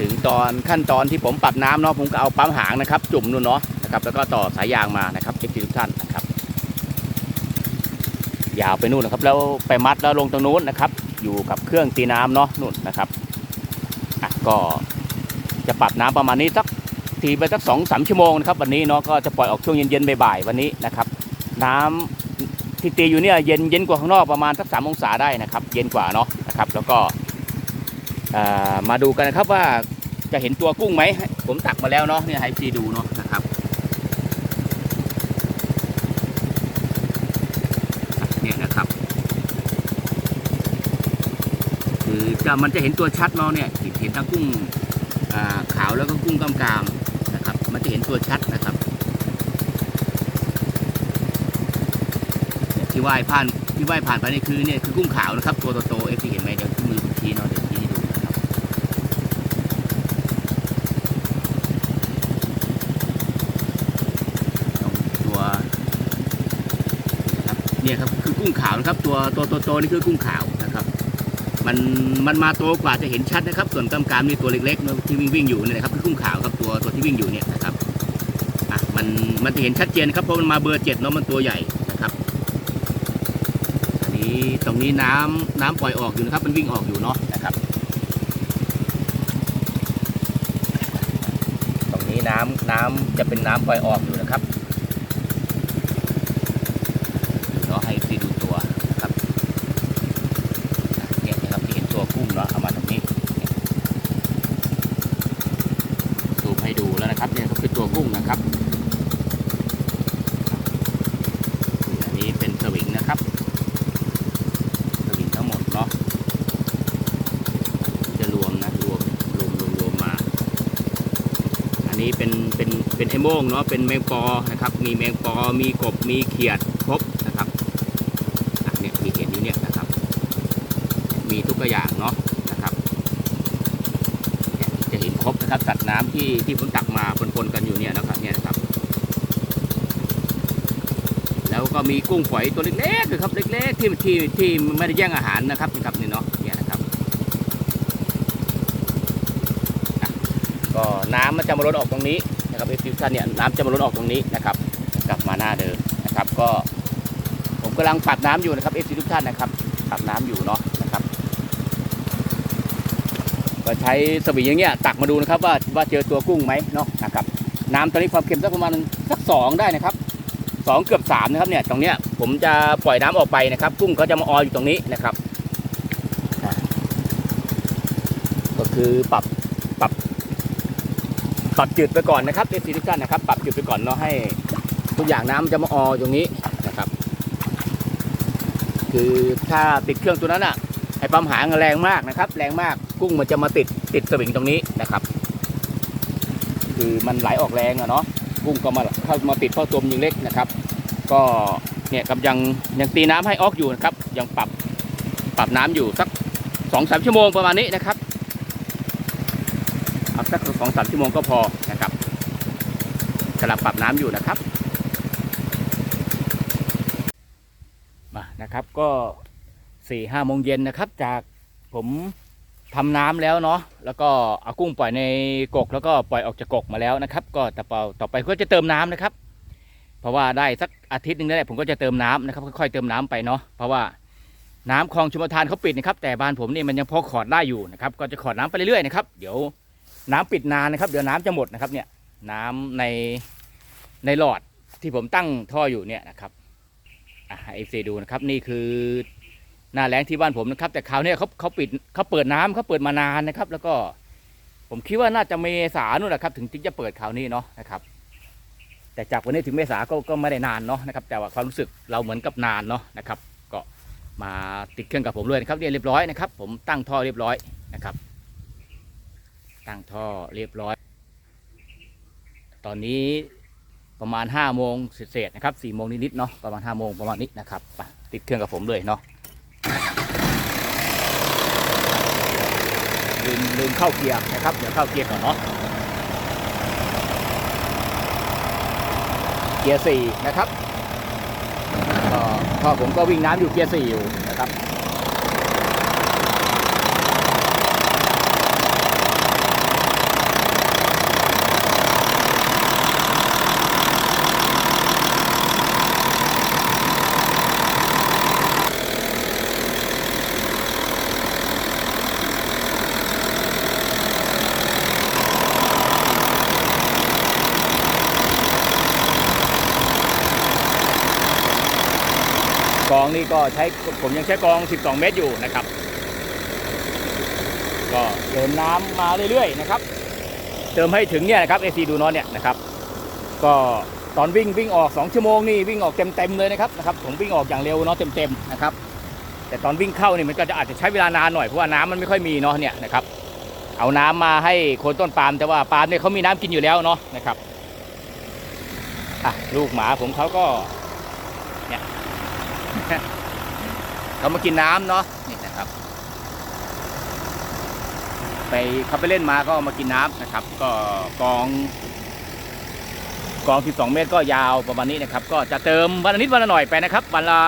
ถึงตอนขั้นตอนที่ผมปรับน้ำเนาะผมก็เอาปั๊มหางนะครับ จุ่มนู่นเนาะนะครับแล้วก็ต่อสายยางมานะครับเอฟซีทุกท่านนะครับ ยาวไปนู่นนะครับ แล้วไปมัดแล้วลงตรงนู้นนะครับ อยู่กับเครื่องตีน้ำเนาะนู่นนะครับอะก็จะปรับน้ำประมาณนี้สักทีไปสักสองสามชั่วโมงนะครับวันนี้เนาะก็จะปล่อยออกช่วงเย็นๆบ่ายๆวันนี้นะครับ น้ำที่ตีอยู่เนี่ยเย็นเย็นกว่าข้างนอกประมาณสักสามองศาได้นะครับ เย็นกว่าเนาะนะครับ แล้วก็ มาดูกันนะครับว่าจะเห็นตัวกุ้งไหม ผมตักมาแล้วเนาะเนี่ยให้ซีดูเนาะนะครับเนี่ยนะครับคือจะมันจะเห็นตัวชัดเนาะเนี่ยเห็นทั้งกุ้งาขาวแล้วก็กุ้งกำกามนะครับ มันจะเห็นตัวชัดนะครับเนี่ยที่ว่ายผ่านที่ว่ายผ่านไปนี่คือเนี่ยคือกุ้งขาวนะครับ ตัวโตๆเอฟซีเห็นไหมเดี๋ยวมือทีเนาะเดี๋ยวชี้ให้ดูนะครับตัวนะครับเนี่ยครับคือกุ้งขาวนะครับตัวตัวโตๆนี่คือกุ้งขาวนะครับ มันมันมาโตกว่าจะเห็นชัดนะครับ ส่วนกำกามนี่ตัวเล็กๆเนที่วิ่งวิ่งอยู่เนี่ยนะครับคือกุ้งขาวครับตัวตัวที่วิ่งอยู่เนี่ยนะครับอะมันมันจะเห็นชัดเจนครับเพราะมันมาเบอร์เจ็ดเนาะมันตัวใหญ่นะครับ อันนี้ตรงนี้น้ำน้ำปล่อยออกอยู่นะครับ มันวิ่งออกอยู่เนาะนะครับ ตรงนี้น้ำน้ำจะเป็นน้ำปล่อยออกอยู่นะครับเนาะให้ซีดูตัวนะครับ เนี่ยนะครับที่เห็นตัวกุ้งเนาะเอามาตรงนี้เนี่ยซูมให้ดูแล้วนะครับเนี่ยก็คือตัวกุ้งนะครับอันนี้เป็นสวิงนะครับสวิงทั้งหมดเนาะจะรวมนะรวมรวมรวมรวมมา อันนี้เป็นเป็นเป็นไอ โม่งเนาะเป็นแมงปอนะครับ มีแมงปอมีกบมีเขียดครบนะครับอะเนี่ยที่เห็นอยู่เนี่ยนะครับ มีทุกอย่างเนาะนะครับจะเห็นครบนะครับสัตว์น้ำที่ที่ผมตักมาปนๆกันอยู่เนี่ยนะครับเนี่ยนะครับ แล้วก็มีกุ้งฝอยตัวเล็กๆนะครับเล็กๆที่ที่ที่ไม่ได้แย่งอาหารนะครับนะครับนี่เนาะเนี่ยนะครับก็น้ำมันจะมาล้นออกตรงนี้ นะครับเอฟฟิวชันเนี่ยน้ำจะมาล้นออกตรงนี้นะครับ กลับมาหน้าเดิมนะครับ ก็ผมกำลังปรับน้ำอยู่นะครับเอฟซีทุกท่านนะครับปรับน้ำอยู่เนาะนะครับ ก็ใช้สวิงอย่างเงี้ยตักมาดูนะครับว่าว่าเจอตัวกุ้งไหมเนาะนะครับ น้ำตอนนี้ความเค็มสักประมาณสักสองได้นะครับสองเกือบสามนะครับเนี่ยตรงเนี้ยผมจะปล่อยน้ำออกไปนะครับ กุ้งเขาจะมาอออยู่ตรงนี้นะครับ ก็คือปรับปรับ ปรับจืดไปก่อนนะครับเอฟซีทุกท่านนะครับ ปรับจืดไปก่อนเนาะให้ทุกอย่างน้ำจะมาออตรงนี้นะครับ คือถ้าติดเครื่องตัวนั้นอะไอ้ปั๊มหางแรงมากนะครับ แรงมากกุ้งมันจะมาติดติดสวิงตรงนี้นะครับ คือมันไหลออกแรงอะเนาะกุ้งก็มาเข้ามาติดเพราะตัวมันยังเล็กนะครับ ก็เนี่ยกำยังยังตีน้ำให้ออกอยู่นะครับ ยังปรับปรับน้ำอยู่สักสองสามชั่วโมงประมาณนี้นะครับ เอาสักสองสามชั่วโมงก็พอนะครับกำลังปรับน้ำอยู่นะครับมานะครับก็สี่ห้าโมงเย็นนะครับ จากผมทำน้ำแล้วเนาะแล้วก็เอากุ้งปล่อยในกกแล้วก็ปล่อยออกจากกกมาแล้วนะครับ ก็ต่อไปต่อไปก็จะเติมน้ำนะครับ เพราะว่าได้สักอาทิตย์หนึงได้ผมก็จะเติมน้ำนะครับค่อยๆเติมน้ำไปเนาะเพราะว่าน้ำคลองชุมปรทานเขาปิดนะครับแต่บ้านผมนี่มันยังพอขอดได้อยู่นะครับ ก็จะขอดน้ำไปเรื่อยๆนะครับเดี๋ยว น้ำปิดนานนะครับ เดี๋ยวน้ำจะหมดนะครับเนี่ยน้ำในในหลอดที่ผมตั้งท่ออยู่เนี่ยนะครับอะเอฟซีดูนะครับนี่คือหน้าแรงที่บ้านผมนะครับ แต่คราวเนี้ยเขาเขาปิดเขาเปิดน้ำเขาเปิดมานานนะครับ แล้วก็ผมคิดว่าน่าจะเมษานู่นแหละครับ ถึงถึงจะเปิดคราวนี้เนาะนะครับ แต่จากวันนี้ถึงเมษาก็ก็ไม่ได้นานเนาะนะครับ แต่ว่าความรู้สึกเราเหมือนกับนานเนาะนะครับ ก็มาติดเครื่องกับผมเลยนะครับเรียบร้อยนะครับ ผมตั้งท่อเรียบร้อยนะครับ ตั้งท่อเรียบร้อย ตอนนี้ประมาณ5้าโมงเศษนะครับสี่โมงนิดๆเนาะประมาณ5้าโมงประมาณนี้นะครับไปติดเครื่องกับผมเลยเนาะลืมลืมเข้าเกียร์นะครับเดี๋ยวเข้าเกียร์ก่อนเนาะเกียร์สี่นะครับก็พ่อผมก็วิ่งน้ำอยู่เกียร์สี่อยู่นะครับ องนี่ก็ใช้ผมยังใช้กอง 12 เมตรอยู่นะครับ ก็เติมน้ำมาเรื่อยๆนะครับ เติมให้ถึงเนี่ยนะครับ AC ดูนอนเนี่ยนะครับ ก็ตอนวิ่งวิ่งออก 2 ชั่วโมงนี่วิ่งออกเต็มๆเลยนะครับนะครับผมวิ่งออกอย่างเร็วเนาะเต็มๆนะครับ แต่ตอนวิ่งเข้านี่มันก็จะอาจจะใช้เวลานานหน่อยเพราะว่าน้ำมันไม่ค่อยมีเนาะเนี่ยนะครับ เอาน้ำมาให้โคนต้นปาล์มแต่ว่าปาล์มเนี่ยเขามีน้ำกินอยู่แล้วเนาะนะครับอะลูกหมาผมเขาก็ เขามากินน้ำเนาะนี่นะครับ ไปเขาไปเล่นมาก็มากินน้ำนะครับ ก็กองกอง 12 เมตรก็ยาวประมาณนี้นะครับ ก็จะเติมวันละนิดวันละหน่อยไปนะครับ วันละ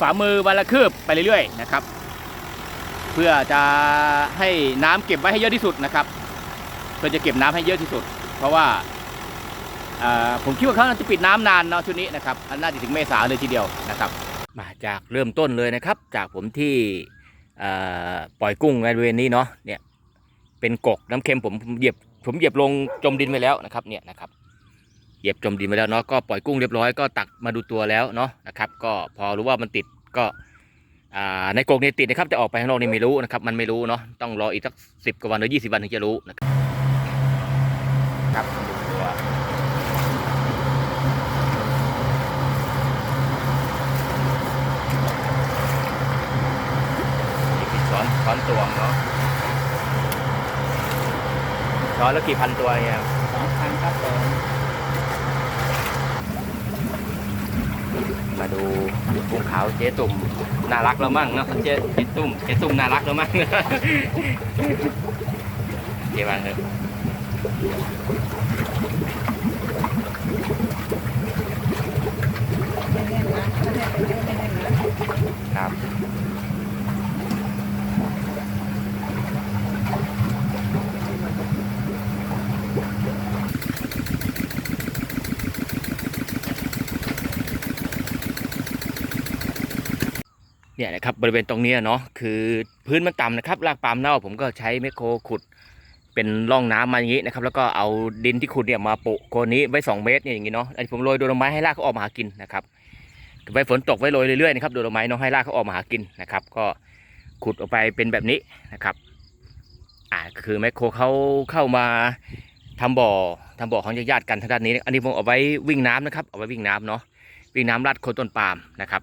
ฝ่ามือวันละคืบไปเรื่อยๆนะครับ เพื่อจะให้น้ำเก็บไว้ให้เยอะที่สุดนะครับ เพื่อจะเก็บน้ำให้เยอะที่สุด เพราะว่าผมคิดว่าเขาน่าจะปิดน้ำนานเนาะชุดนี้นะครับอันน่าจะถึงเมษาเลยทีเดียวนะครับ มาจากเริ่มต้นเลยนะครับ จากผมที่ปล่อยกุ้งในบริเวณนี้เนาะเนี่ยเป็นกกน้ำเค็มผมเหยียบผมเหยียบลงจมดินไปแล้วนะครับเนี่ยนะครับเหยียบจมดินไปแล้วเนาะก็ปล่อยกุ้งเรียบร้อยก็ตักมาดูตัวแล้วเนาะนะครับ ก็พอรู้ว่ามันติดก็ในกกเนี่ยติดนะครับจะออกไปข้างนอกนี่ไม่รู้นะครับ มันไม่รู้เนาะต้องรออีกสักสิบกว่าวันหรือยี่สิบวันถึงจะรู้นะครับ ช้อนช้อนตวงเนาะช้อนแล้วกี่พันตัวเนี่ยสองพันครับผมมาดูกุ้งขาวเจ๊ตุ่มน่ารักแล้วมั่งเนาะเจ๊เจ๊ตุ่มเจ๊ตุ่มน่ารักแล้วมั่งเจ๊บ้างเถอะครับ เนี่ยนะครับบริเวณตรงนี้เนาะคือพื้นมันต่ำนะครับรากปาล์มเน่าผมก็ใช้ไมคโครขุดเป็นร่องน้ำมาอย่างนี้นะครับแล้วก็เอาดินที่ขุดเนี่ยมาโปะโคนนี้ไว้ 2 เมตรเนี่ยอย่างนี้เนาะอันนี้ผมโรยโดนไม้ให้รากเขาออกมาหากินนะครับไว้ฝนตกไว้โรยเรื่อยๆนะครับโดนไม้เนาะให้รากเขาออกมาหากินนะครับ ก็ขุดออกไปเป็นแบบนี้นะครับอ่าคือแมคโครเขาเข้ามาทำบ่อทำบ่อของญาติๆกันทางด้านนี้ อันนี้ผมเอาไว้วิ่งน้ำนะครับเอาไว้วิ่งน้ำเนาะวิ่งน้ำลัดโคนต้นปาล์มนะครับ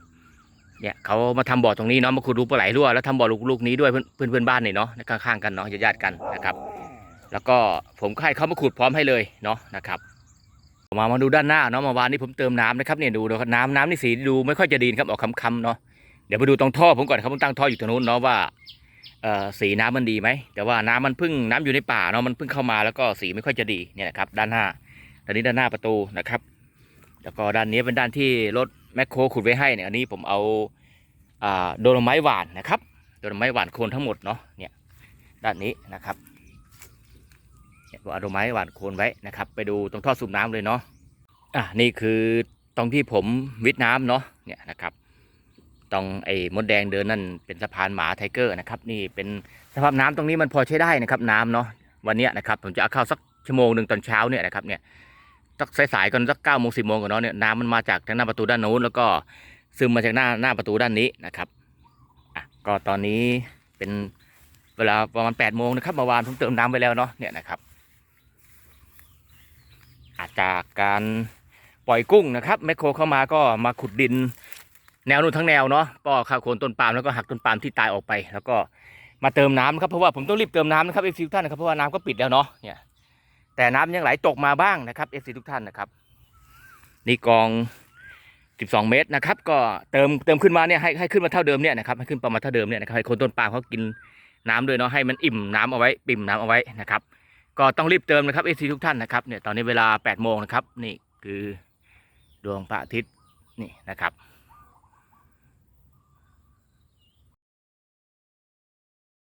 เนี่ยเขามาทำบ่อตรงนี้เนาะมาขุดรูปลาไหลรั่วแล้วทำบ่อลูกๆนี้ด้วยเพื่อนเพื่อนบ้านเนี่ยเนาะข้างๆกันเนาะญาติๆกันนะครับ แล้วก็ผมก็ให้เขามาขุดพร้อมให้เลยเนาะนะครับมามาดูด้านหน้าเนาะเมื่อวานนี้ผมเติมน้ำนะครับเนี่ยดูดูน้ำน้ำนี่สีดูไม่ค่อยจะดีครับออกคำๆเนาะเดี๋ยวไปดูตรงท่อผมก่อนครับผมตั้งท่ออยู่ตรงนู้นเนาะว่าสีน้ำมันดีไหมแต่ว่าน้ำมันพิ่งน้ำอยู่ในป่าเนาะมันพิ่งเข้ามาแล้วก็สีไม่ค่อยจะดีเนี่ยนะครับด้านหน้าด้านนี้ด้านหน้าประตูนะครับ แล้วก็ด้านนี้เป็นด้านที่รถ มคโครขุดไว้ให้เนี่ยอันนี้ผมเอาอ่าโดนไม้หวานนะครับโดนไม้หวานโคนทั้งหมดเนาะเนี่ยด้านนี้นะครับเนี่ยเอาดอกไม้หวานโคนไว้นะครับ ไปดูตรงท่อสูบน้ำเลยเนาะอะนี่คือตรงที่ผมวิทน้ำเนาะเนี่ยนะครับตรงไอ้มดแดงเดินนั่นเป็นสะพานหมาไทเกอร์นะครับนี่เป็นสภาพน้ำตรงนี้มันพอใช้ได้นะครับน้ำเนาะวันนี้นะครับผมจะเอาเข้าสักชั่วโมงหนึ่งตอนเช้าเนี่ยนะครับเนี่ย สักสายๆก่อนสักเก้าโมงสิบโมงก่อนเนาะเนี่ยน้ำมันมาจากทางหน้าประตูด้านโน้นแล้วก็ซึมมาจากหน้าหน้าประตูด้านนี้นะครับอะก็ตอนนี้เป็นเวลาประมาณแปดโมงนะครับเมื่อวานผมเติมน้ำไปแล้วเนาะเนี่ยนะครับ อาจากการปล่อยกุ้งนะครับแมคโครเข้ามาก็มาขุดดิน แนวนู่นทั้งแนวเนาะก็ข้าวโคนต้นปาล์มแล้วก็หักต้นปาล์มที่ตายออกไป แล้วก็มาเติมน้ำนะครับเพราะว่าผมต้องรีบเติมน้ำนะครับเอฟซีทุกท่านนะครับเพราะว่าน้ำก็ปิดแล้วเนาะเนี่ย แต่น้ำยังไหลตกมาบ้างนะครับเอฟซีทุกท่านนะครับ นี่กอง 12 เมตรนะครับ ก็เติมเติมขึ้นมาเนี่ยให้ให้ขึ้นมาเท่าเดิมเนี่ยนะครับให้ขึ้นประมาณเท่าเดิมเนี่ยนะครับให้คนต้นปาล์มเขากินน้ำด้วยเนาะให้มันอิ่มน้ำเอาไว้ปิ่มน้ำเอาไว้นะครับก็ต้องรีบเติมนะครับเอซีทุกท่านนะครับเนี่ยตอนนี้เวลา8โมงนะครับนี่คือดวงพระอาทิตย์นี่นะครับ